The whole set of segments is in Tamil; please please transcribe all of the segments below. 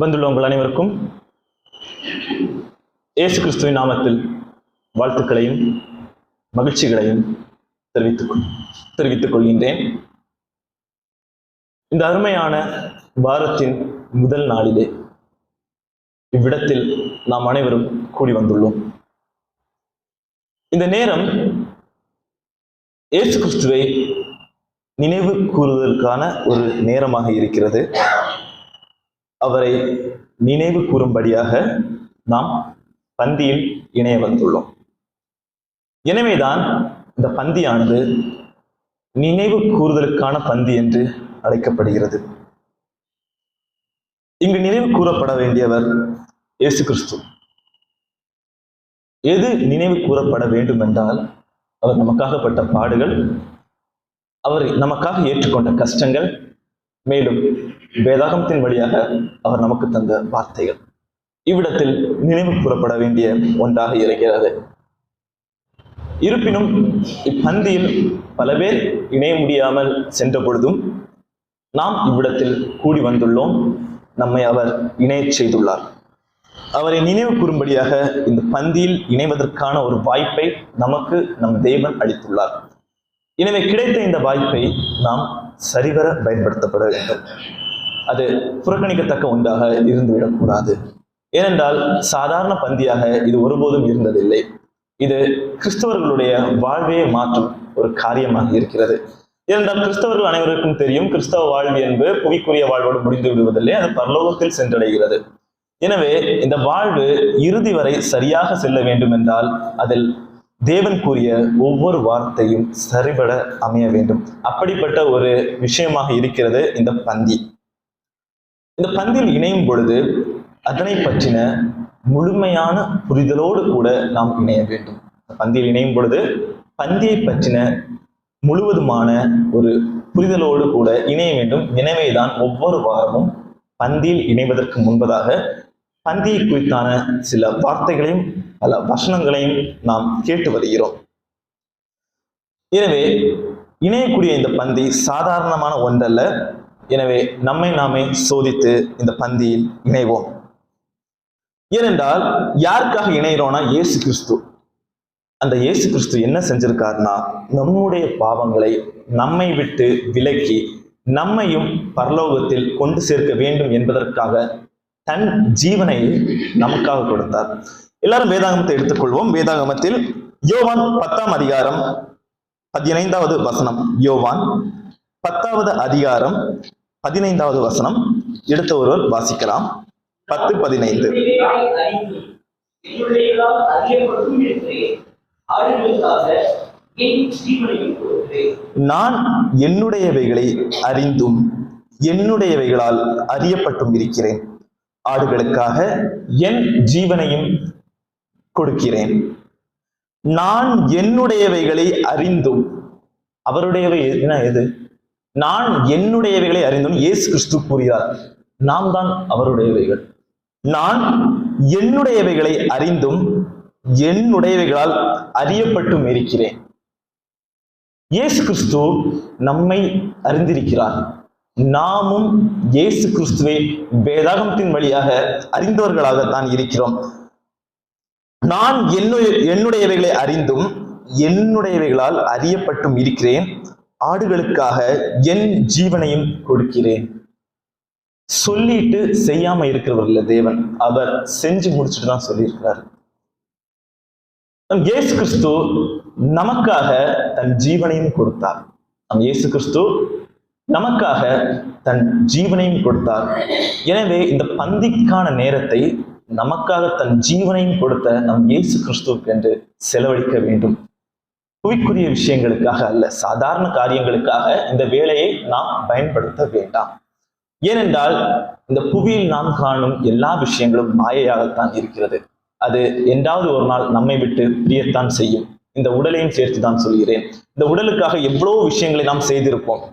வந்துள்ள உங்கள் அனைவருக்கும் இயேசு கிறிஸ்துவின் நாமத்தில் வாழ்த்துக்களையும் மகிழ்ச்சிகளையும் தெரிவித்துக் தெரிவித்துக் கொள்கின்றேன். இந்த அருமையான வாரத்தின் முதல் நாளிலே இவ்விடத்தில் நாம் அனைவரும் கூடி வந்துள்ளோம். இந்த நேரம் இயேசு கிறிஸ்துவை நினைவு கூறுவதற்கான ஒரு நேரமாக இருக்கிறது. அவரை நினைவு கூறும்படியாக நாம் பந்தியில் இணைய வந்துள்ளோம். எனவேதான் இந்த பந்தியானது நினைவு கூறுதலுக்கான பந்தி என்று அழைக்கப்படுகிறது. இங்கு நினைவு கூறப்பட வேண்டியவர் இயேசு கிறிஸ்து. எது நினைவு கூறப்பட வேண்டும் என்றால் அவர் நமக்காகப்பட்ட பாடுகள் அவர் நமக்காக ஏற்றுக்கொண்ட கஷ்டங்கள் மேலும் வேதாகமத்தின் வழியாக அவர் நமக்கு தந்த வார்த்தைகள். இவ்விடத்தில் நினைவு கூறப்பட வேண்டிய ஒன்றாக இருக்கிறது. இருப்பினும் இப்பந்தியில் பல பேர் இணைய முடியாமல் சென்ற பொழுதும் நாம் இவ்விடத்தில் கூடி வந்துள்ளோம். நம்மை அவர் இணையச் செய்துள்ளார். அவரை நினைவு கூறும்படியாக இந்த பந்தியில் இணைவதற்கான ஒரு வாய்ப்பை நமக்கு நம் தேவன் அளித்துள்ளார். எனவே கிடைத்த இந்த வாய்ப்பை நாம் சரிவர பயன்படுத்தப்பட வேண்டும். அது புறக்கணிக்கத்தக்க ஒன்றாக இருந்துவிடக்கூடாது. ஏனென்றால் சாதாரண பந்தியாக இது ஒருபோதும் இருந்ததில்லை. இது கிறிஸ்தவர்களுடைய வாழ்வையை மாற்றும் ஒரு காரியமாக இருக்கிறது. ஏனென்றால் கிறிஸ்தவர்கள் அனைவருக்கும் தெரியும் கிறிஸ்தவ வாழ்வு என்பது புவிக்குரிய வாழ்வோடு முடிந்து விடுவதில்லை அது பரலோகத்தில் சென்றடைகிறது. எனவே இந்த வாழ்வு இறுதி வரை சரியாக செல்ல வேண்டும் என்றால் அதில் தேவன் கூறிய ஒவ்வொரு வார்த்தையும் சரிபட அமைய வேண்டும். அப்படிப்பட்ட ஒரு விஷயமாக இருக்கிறது இந்த பந்தி. இந்த பந்தில் இணையும் பொழுது அதனை பற்றின முழுமையான புரிதலோடு கூட நாம் இணைய வேண்டும். பந்தியில் இணையும் பொழுது பந்தியை பற்றின முழுவதுமான ஒரு புரிதலோடு கூட இணைய வேண்டும். எனவேதான் ஒவ்வொரு வாரமும் பந்தியில் இணைவதற்கு முன்பதாக பந்தியை குறித்தான சில வார்த்தைகளையும் பல வசனங்களையும் நாம் கேட்டு வருகிறோம். எனவே இணையக்கூடிய இந்த பந்தி சாதாரணமான ஒன்றல்ல. எனவே நம்மை நாமே சோதித்து இந்த பந்தியில் இணைவோம். ஏனென்றால் யாருக்காக இணைகிறோம்னா இயேசு கிறிஸ்து. அந்த இயேசு கிறிஸ்து என்ன செஞ்சிருக்காருன்னா நம்முடைய பாவங்களை நம்மை விட்டு விலக்கி நம்மையும் பரலோகத்தில் கொண்டு சேர்க்க வேண்டும் என்பதற்காக தன் ஜீவனை நமக்காக கொடுத்தார். எல்லாரும் வேதாகமத்தை எடுத்துக்கொள்வோம். வேதாகமத்தில் யோவான் பத்தாம் அதிகாரம் பதினைந்தாவது வசனம். யோவான் பத்தாவது அதிகாரம் பதினைந்தாவது வசனம். எடுத்த ஒருவர் வாசிக்கலாம். பத்து பதினைந்து. நான் என்னுடையவைகளை அறிந்தும் என்னுடையவைகளால் அறியப்பட்டும் இருக்கிறேன். ஆடுகளுக்காக என் ஜீவனையும் கொடுக்கிறேன். நான் என்னுடையவைகளை அறிந்தும் அவருடையவை என்ன எது? நான் என்னுடையவைகளை அறிந்தும் இயேசு கிறிஸ்து கூறுகிறார். நாம் தான் அவருடையவைகள். நான் என்னுடையவைகளை அறிந்தும் என்னுடையவைகளால் அறியப்பட்டும் இருக்கிறேன். இயேசு கிறிஸ்து நம்மை அறிந்திருக்கிறார். நாமும் இயேசு கிறிஸ்துவை வேதாகமத்தின் வழியாக அறிந்தவர்களாகத்தான் இருக்கிறோம். நான் என்னுடைய என்னுடையவைகளை அறிந்தும் என்னுடையவைகளால் அறியப்பட்டும் இருக்கிறேன். ஆடுகளுக்காக என் ஜீவனையும் கொடுக்கிறேன். சொல்லிட்டு செய்யாம இருக்கிறவர் இல்ல தேவன். அவர் செஞ்சு முடிச்சுட்டு தான் சொல்லியிருக்கிறார். நம் இயேசு கிறிஸ்து நமக்காக தன் ஜீவனையும் கொடுத்தார். நம் இயேசு கிறிஸ்து நமக்காக தன் ஜீவனையும் கொடுத்தார். எனவே இந்த பந்திக்கான நேரத்தை நமக்காக தன் ஜீவனையும் கொடுத்த நம் இயேசு கிறிஸ்துவுக்கு என்று செலவழிக்க வேண்டும். புவிக்குரிய விஷயங்களுக்காக அல்ல சாதாரண காரியங்களுக்காக இந்த வேலையை நாம் பயன்படுத்த வேண்டாம். ஏனென்றால் இந்த புவியில் நாம் காணும் எல்லா விஷயங்களும் மாயையாகத்தான் இருக்கிறது. அது என்றாவது ஒரு நாள் நம்மை விட்டு பிரியத்தான் செய்யும். இந்த உடலையும் சேர்த்து தான் சொல்கிறேன். இந்த உடலுக்காக எவ்வளவு விஷயங்களை நாம் செய்திருப்போம்.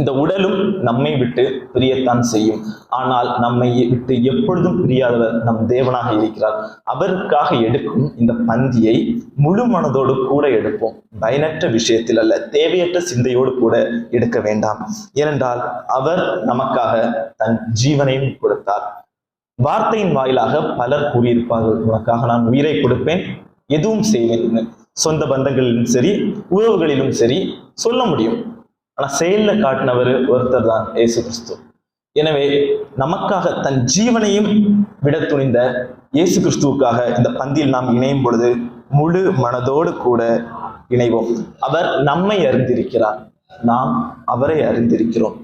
இந்த உடலும் நம்மை விட்டு பிரியத்தான் செய்யும். ஆனால் நம்மை விட்டு எப்பொழுதும் பிரியாதவர் நம் தேவனாக இருக்கிறார். அவருக்காக எடுக்கும் இந்த பந்தியை முழு மனதோடு கூட எடுப்போம். பயனற்ற விஷயத்தில் அல்ல தேவையற்ற சிந்தையோடு கூட எடுக்க வேண்டாம். ஏனென்றால் அவர் நமக்காக தன் ஜீவனையும் கொடுத்தார். வார்த்தையின் வாயிலாக பலர் கூறியிருப்பார்கள் உனக்காக நான் உயிரை கொடுப்பேன் எதுவும் செய்வேன் சொந்த பந்தங்களிலும் சரி உறவுகளிலும் சரி சொல்ல முடியும். ஆனா செயல்ல காட்டினவர் ஒருத்தர் தான் இயேசு கிறிஸ்து. எனவே நமக்காக தன் ஜீவனையும் விட துணிந்த இயேசு கிறிஸ்துவுக்காக இந்த பந்தியில் நாம் இணையும் பொழுது முழு மனதோடு கூட இணைவோம். அவர் நம்மை அறிந்திருக்கிறார். நாம் அவரை அறிந்திருக்கிறோம்.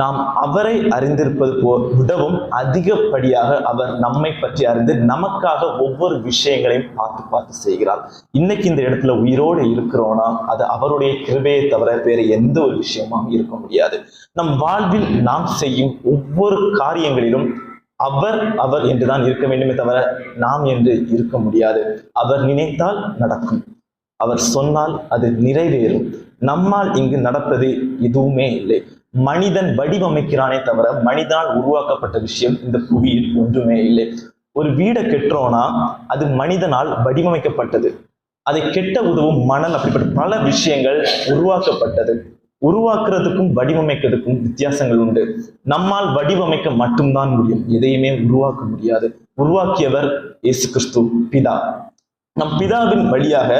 நாம் அவரை அறிந்திருப்பது போ விடவும் அதிகப்படியாக அவர் நம்மை பற்றி அறிந்து நமக்காக ஒவ்வொரு விஷயங்களையும் பார்த்து பார்த்து செய்கிறார். இன்னைக்கு இந்த இடத்துல உயிரோடு இருக்கிறோம்னா அது அவருடைய கிருபையை தவிர வேற எந்த ஒரு விஷயமும் இருக்க முடியாது. நம் வாழ்வில் நாம் செய்யும் ஒவ்வொரு காரியங்களிலும் அவர் அவர் என்றுதான் இருக்க வேண்டுமே தவிர நாம் என்று இருக்க முடியாது. அவர் நினைத்தால் நடக்கும். அவர் சொன்னால் அது நிறைவேறும். நம்மால் இங்கு நடப்பது எதுவுமே இல்லை. மனிதன் வடிவமைக்கிறானே தவிர மனிதனால் உருவாக்கப்பட்ட விஷயம் இந்த புவியில் ஒன்றுமே இல்லை. ஒரு வீடை கெட்டுறோம்னா அது மனிதனால் வடிவமைக்கப்பட்டது. அதை கெட்ட உதவும் மணல் அப்படிப்பட்ட பல விஷயங்கள் உருவாக்கப்பட்டது. உருவாக்குறதுக்கும் வடிவமைக்கிறதுக்கும் வித்தியாசங்கள் உண்டு. நம்மால் வடிவமைக்க மட்டும்தான் முடியும். எதையுமே உருவாக்க முடியாது. உருவாக்கியவர் இயேசு கிறிஸ்து பிதா. நம் பிதாவின் வழியாக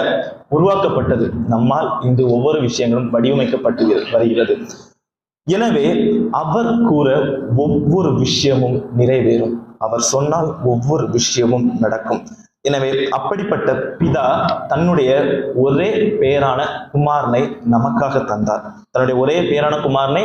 உருவாக்கப்பட்டது. நம்மால் இந்த ஒவ்வொரு விஷயங்களும் வடிவமைக்கப்பட்டு வருகிறது. எனவே அவர் கூற ஒவ்வொரு விஷயமும் நிறைவேறும். அவர் சொன்னால் ஒவ்வொரு விஷயமும் நடக்கும். எனவே அப்படிப்பட்ட பிதா தன்னுடைய ஒரே பேரான குமாரனை நமக்காக தந்தார். தன்னுடைய ஒரே பேரான குமாரனை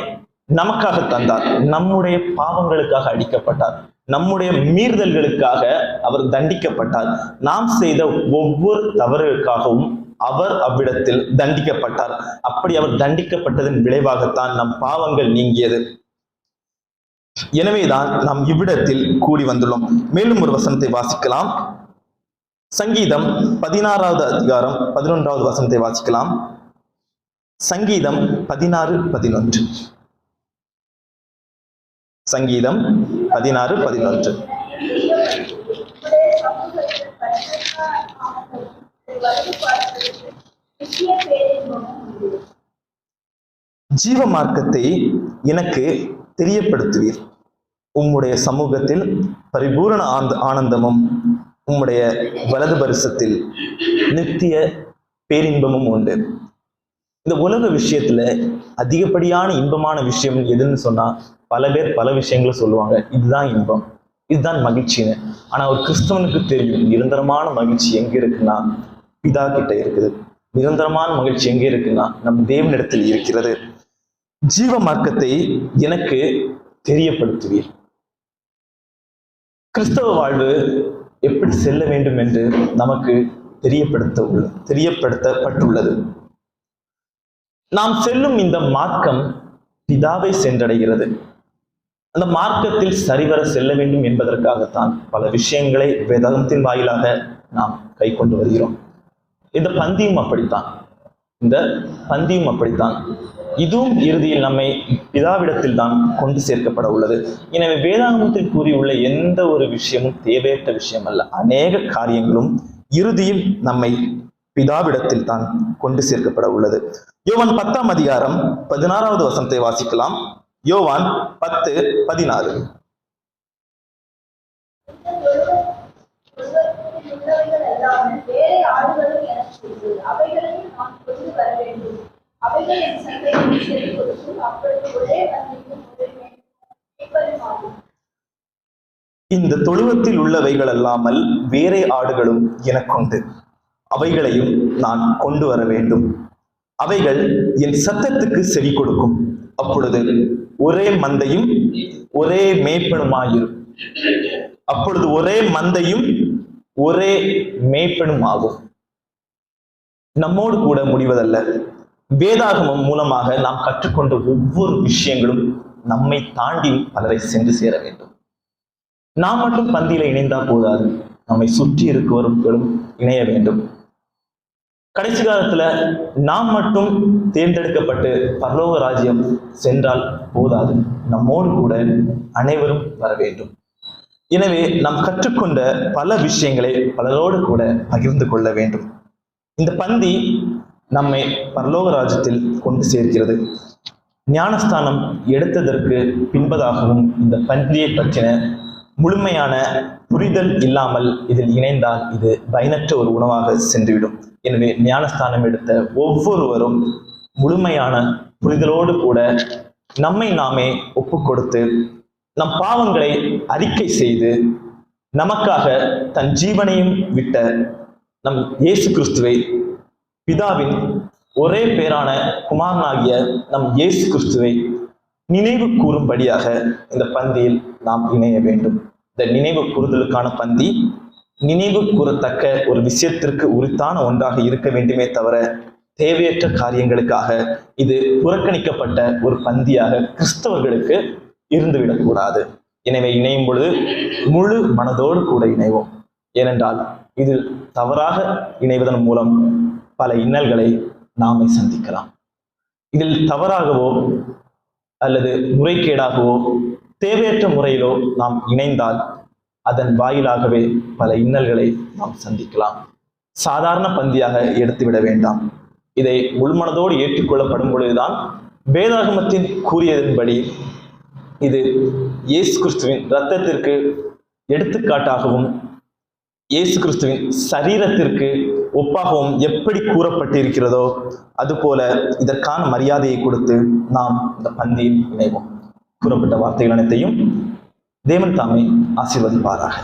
நமக்காக தந்தார். நம்முடைய பாவங்களுக்காக அடிக்கப்பட்டார். நம்முடைய மீறுதல்களுக்காக அவர் தண்டிக்கப்பட்டார். நாம் செய்த ஒவ்வொரு தவறுகளுக்காகவும் அவர் அவ்விடத்தில் தண்டிக்கப்பட்டார். அப்படி அவர் தண்டிக்கப்பட்டதன் விளைவாகத்தான் நம் பாவங்கள் நீங்கியது. எனவேதான் நாம் இவ்விடத்தில் கூடி வந்துள்ளோம். மேலும் ஒரு வசனத்தை வாசிக்கலாம். சங்கீதம் பதினாறாவது அதிகாரம் பதினொன்றாவது வசனத்தை வாசிக்கலாம். சங்கீதம் பதினாறு பதினொன்று. சங்கீதம் பதினாறு பதினொன்று. ஜீவ மார்க்கத்தை எனக்கு தெரியப்படுத்துவீர். உம்முடைய சமூகத்தில் பரிபூரண ஆந்த ஆனந்தமும் உம்முடைய வலது பரிசத்தில் நித்திய பேரின்பமும் உண்டு. இந்த உலக விஷயத்துல அதிகப்படியான இன்பமான விஷயம் எதுன்னு சொன்னா பல பேர் பல விஷயங்களை சொல்லுவாங்க. இதுதான் இன்பம். இதுதான் மகிழ்ச்சின்னு. ஆனா ஒரு கிறிஸ்தவனுக்கு தெரியும் நிரந்தரமான மகிழ்ச்சி எங்க இருக்குன்னா பிதா கிட்ட இருக்குது. நிரந்தரமான மகிழ்ச்சி எங்க இருக்குன்னா நம் தேவனிடத்தில் இருக்கிறது. ஜீவ மார்க்கத்தை எனக்கு தெரியப்படுத்துவீர். கிறிஸ்தவ வாழ்வு எப்படி செல்ல வேண்டும் என்று நமக்கு தெரியப்படுத்த உள்ள தெரியப்படுத்தப்பட்டுள்ளது. நாம் செல்லும் இந்த மார்க்கம் பிதாவை சென்றடைகிறது. அந்த மார்க்கத்தில் சரிவர செல்ல வேண்டும் என்பதற்காகத்தான் பல விஷயங்களை வேதாகத்தின் வாயிலாக நாம் கை கொண்டு வருகிறோம். இந்த பந்தியும் அப்படித்தான். இந்த பந்தியும் அப்படித்தான். இதுவும் இறுதியில் நம்மை பிதாவிடத்தில் தான் கொண்டு சேர்க்கப்பட உள்ளது. எனவே வேதாகமத்தில் கூறியுள்ள எந்த ஒரு விஷயமும் தேவையற்ற விஷயம் அல்ல அநேக காரியங்களும் இறுதியில் நம்மை பிதாவிடத்தில் தான் கொண்டு சேர்க்கப்பட உள்ளது. யோவன் பத்தாம் அதிகாரம் பதினாறாவது வசனத்தை வாசிக்கலாம். யோவான் பத்து பதினாறு. இந்த தொழுவத்தில் உள்ளவைகள் அல்லாமல் வேறே ஆடுகளும் எனக்குண்டு. அவைகளையும் நான் கொண்டு வர வேண்டும். அவைகள் என் சத்தத்துக்கு செவி கொடுக்கும். அப்பொழுது ஒரே மந்தையும் ஒரே மேய்ப்பனுமாயிரும் அப்பொழுது ஒரே மந்தையும் ஒரே மேய்ப்பனும் ஆகும் நம்மோடு கூட முடிவதல்ல. வேதாகமம் மூலமாக நாம் கற்றுக்கொண்ட ஒவ்வொரு விஷயங்களும் நம்மை தாண்டி பலரை சென்று சேர வேண்டும். நாம் மட்டும் பந்தியில இணைந்தா போதாது. நம்மை சுற்றி இருக்கிறவர்களும் இணைய வேண்டும். கடைசி காலத்துல நாம் மட்டும் தேர்ந்தெடுக்கப்பட்டு பரலோக ராஜ்யம் சென்றால் போதாது. நம்மோடு கூட அனைவரும் வர வேண்டும். எனவே நாம் கற்றுக்கொண்ட பல விஷயங்களை பலரோடு கூட பகிர்ந்து கொள்ள வேண்டும். இந்த பந்தி நம்மை பரலோக ராஜ்யத்தில் கொண்டு சேர்க்கிறது. ஞானஸ்தானம் எடுத்ததற்கு பின்பதாகவும் இந்த பந்தியை பற்றின முழுமையான புரிதல் இல்லாமல் இதில் இணைந்தால் இது பயனற்ற ஒரு உணவாக சென்றுவிடும். எனவே ஞானஸ்தானம் எடுத்த ஒவ்வொருவரும் முழுமையான புரிதலோடு கூட நம்மை நாமே ஒப்பு கொடுத்து நம் பாவங்களை அறிக்கை செய்து நமக்காக தன் ஜீவனையும் விட்ட நம் இயேசு கிறிஸ்துவை பிதாவின் ஒரே பேரான குமாரனாகிய நம் இயேசு கிறிஸ்துவை நினைவு கூறும்படியாக இந்த பந்தியில் நாம் இணைய வேண்டும். இந்த நினைவு கூறுதலுக்கான பந்தி நினைவு கூறத்தக்க ஒரு விஷயத்திற்கு உரித்தான ஒன்றாக இருக்க வேண்டுமே தவிர தேவையற்ற காரியங்களுக்காக இது புறக்கணிக்கப்பட்ட ஒரு பந்தியாக கிறிஸ்தவர்களுக்கு இருந்துவிடக்கூடாது. எனவே இணையும் பொழுது முழு மனதோடு கூட இணைவோம். ஏனென்றால் இதில் தவறாக இணைவதன் மூலம் பல இன்னல்களை நாமே சந்திக்கலாம். இதில் தவறாகவோ அல்லது முறைகேடாகவோ தேவையற்ற முறையிலோ நாம் இணைந்தால் அதன் வாயிலாகவே பல இன்னல்களை நாம் சந்திக்கலாம். சாதாரண பந்தியாக எடுத்துவிட வேண்டாம். இதை உள்மனதோடு ஏற்றுக்கொள்ளப்படும் பொழுதுதான் வேதாகமத்தின் கூறியதன்படி இது இயேசு கிறிஸ்துவின் இரத்தத்திற்கு எடுத்துக்காட்டாகவும் இயேசு கிறிஸ்துவின் சரீரத்திற்கு ஒப்பாகவும் எப்படி கூறப்பட்டிருக்கிறதோ அதுபோல இதற்கான மரியாதையை கொடுத்து நாம் இந்த பந்தியில் இணைவோம். கூறப்பட்ட வார்த்தைகள் அனைத்தையும் தேவன் தாமே ஆசீர்வதிப்பாராக.